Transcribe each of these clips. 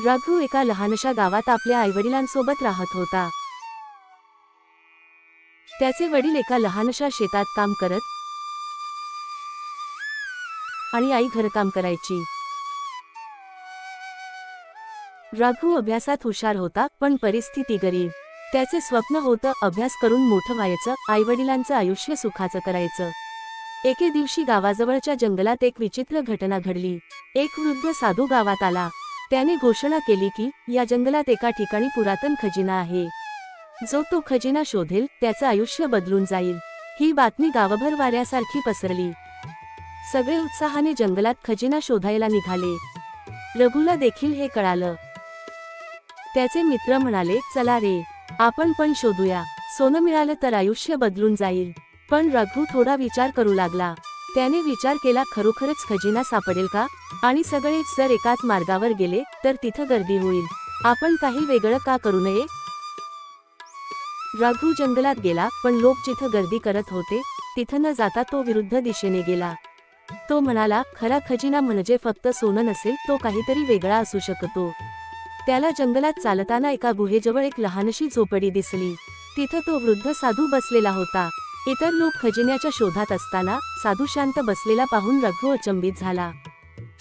रघु एका लहानशा गावात आपल्या आईवडिलांसोबत राहत होता. त्याचे वडील एका लहानशा शेतात काम करत आणि आई घरकाम करायची. रघु अभ्यासात हुशार होता पण परिस्थिती गरीब. त्याचे स्वप्न होतं अभ्यास करून मोठं व्हायचं आईवडिलांचं आयुष्य सुखाचं करायचं. एके दिवशी गावाजवळच्या जंगलात एक विचित्र घटना घडली. एक वृद्ध साधू गावात आला. त्याने घोषणा केली की या जंगलात एका ठिकाणी पुरातन खजिना आहे. जो तो खजिना शोधेल त्याचं आयुष्य बदलून जाईल. ही बातमी गावभर वाऱ्यासारखी पसरली. सगळे उत्साहाने जंगलात खजिना शोधायला निघाले. रघुला देखील हे कळालं. त्याचे मित्र म्हणाले चला रे आपण पण शोधूया. सोनं मिळालं तर आयुष्य बदलून जाईल. पण रघु थोडा विचार करू लागला. त्याने विचार केला खरोखरच खजिना सापडेल का? आणि सगळेच जर एकाच मार्गावर गेले तर तिथं गर्दी होईल. आपण काही वेगळं का करू नये? राघू जंगलात गेला पण लोक जिथं गर्दी करत होते तिथं न जाता तो विरुद्ध दिशेने गेला. तो म्हणाला खरा खजिना म्हणजे फक्त सोनं नसेल तो काहीतरी वेगळा असू शकतो. त्याला जंगलात चालताना एका गुहेजवळ एक लहानशी झोपडी दिसली. तिथं तो वृद्ध साधू बसलेला होता. इतर लोक खजिन्याच्या शोधात असताना साधू शांत बसलेला पाहून रघु अचंबित झाला.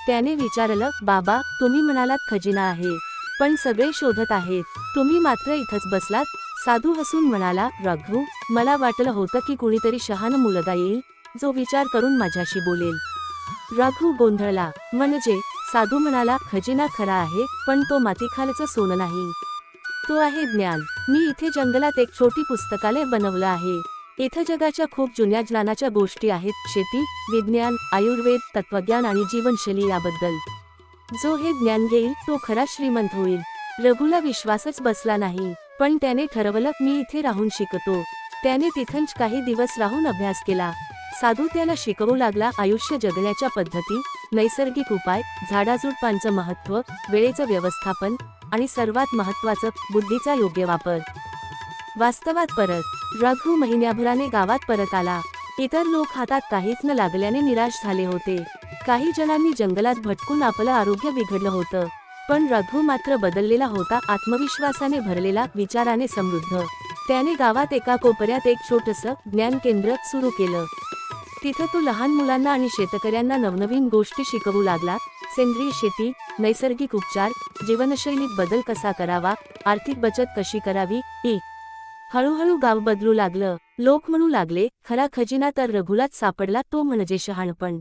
त्याने विचारलं बाबा तुम्ही म्हणालात खजिना आहे पण सगळे शोधत आहेत. तुम्ही मात्र इथंच बसलात. साधू हसून म्हणाला रघु मला वाटलं होतं की कुणीतरी शहान मुलगा येईल जो विचार करून माझ्याशी बोलेल. रघु गोंधळला. म्हणजे? साधू म्हणाला खजिना खरा आहे पण तो मातीखालचं सोनं नाही. तो आहे ज्ञान. मी इथे जंगलात एक छोटी पुस्तकालय बनवलं आहे. इथं जगाच्या खूप जुन्या ज्ञानाच्या गोष्टी आहेत शेती विज्ञान आयुर्वेद तत्वज्ञान आणि जीवनशैली याबद्दल. जो हे ज्ञान घेईल तो खरा श्रीमंत होईल. रघुला विश्वासच बसला नाही पण त्याने ठरवलं मी इथे राहून शिकतो. त्याने तिथंच काही दिवस राहून अभ्यास केला. साधू त्याला शिकवू लागला आयुष्य जगण्याच्या पद्धती नैसर्गिक उपाय झाडाझुडपांचं महत्त्व वेळेचं व्यवस्थापन आणि सर्वात महत्त्वाचं बुद्धीचा योग्य वापर. वास्तवात परत. रघु महिन्याभराने गावात परत आला. इतर लोक हातात काहीच न लागल्याने निराश झाले होते. काही जणांनी जंगलात भटकून आपलं आरोग्य बिघडलं होतं. पण रघु मात्र बदललेला होता आत्मविश्वासाने भरलेला विचाराने समृद्ध. त्याने गावात एका कोपऱ्यात एक छोटस ज्ञान केंद्र सुरू केलं. तिथं तो लहान मुलांना आणि शेतकऱ्यांना नवनवीन गोष्टी शिकवू लागला. सेंद्रिय शेती नैसर्गिक उपचार जीवनशैलीत बदल कसा करावा आर्थिक बचत कशी करावी ई. हळूहळू गाव बदलू लागलं. लोक म्हणू लागले खरा खजिना तर रघुलाच सापडला तो म्हणजे शहाणपण.